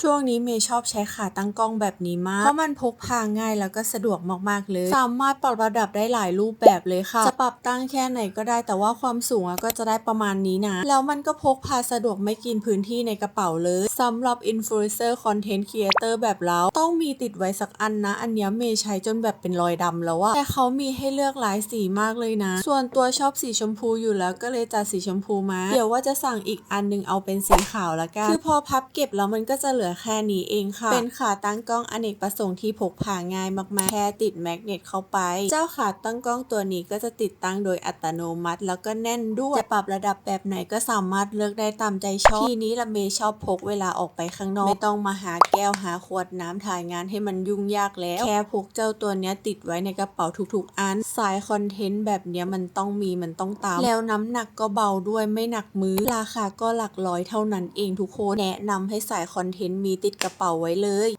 ช่วงนี้เมย์ชอบใช้ขาตั้งกล้องแบบนี้มาก เพราะมันพกพาง่ายแล้วก็สะดวกมากๆเลย สามารถปรับระดับได้หลายรูปแบบเลยค่ะ จะปรับตั้งแค่ไหนก็ได้แต่ว่าความสูงก็จะได้ประมาณนี้นะ แล้วมันก็พกพาสะดวกไม่กินพื้นที่ในกระเป๋าเลยสำหรับอินฟลูเอนเซอร์คอนเทนต์ครีเอเตอร์แบบเราต้องมีติดไว้สักอันนะ อันนี้เมย์ใช้จนแบบเป็นรอยดำแล้วอะแต่เขามีให้เลือกหลายสีมากเลยนะ ส่วนตัวชอบสีชมพูอยู่แล้วก็เลยจัดสีชมพูมา เดี๋ยวว่าจะสั่งอีกอันหนึงเอาเป็นสีขาวละกัน คือพอพับเก็บแล้วมันก็จะเหลือแค่นี้เองค่ะ เป็นขาตั้งกล้องอเนกประสงค์ที่พกพาง่ายมากๆ แค่ติดแมกเนตเข้าไป เจ้าขาตั้งกล้องตัวนี้ก็จะติดตั้งโดยอัตโนมัติ แล้วก็แน่นด้วย จะปรับระดับแบบไหนก็สามารถเลือกได้ตามใจชอบ ทีนี้ละเมย์ชอบพกเวลาออกไปข้างนอก ไม่ต้องมาหาแก้วหาขวดน้ำถ่ายงานให้มันยุ่งยากแล้ว แค่พกเจ้าตัวนี้ติดไว้ในกระเป๋าทุกๆ อัน สายคอนเทนต์แบบนี้มันต้องมีมันต้องตาม แล้วน้ำหนักก็เบาด้วยไม่หนักมือ ราคาก็หลักร้อยเท่านั้นเองทุกคน แนะนำให้สายคอนเทนต์มีติดกระเป๋าไว้เลย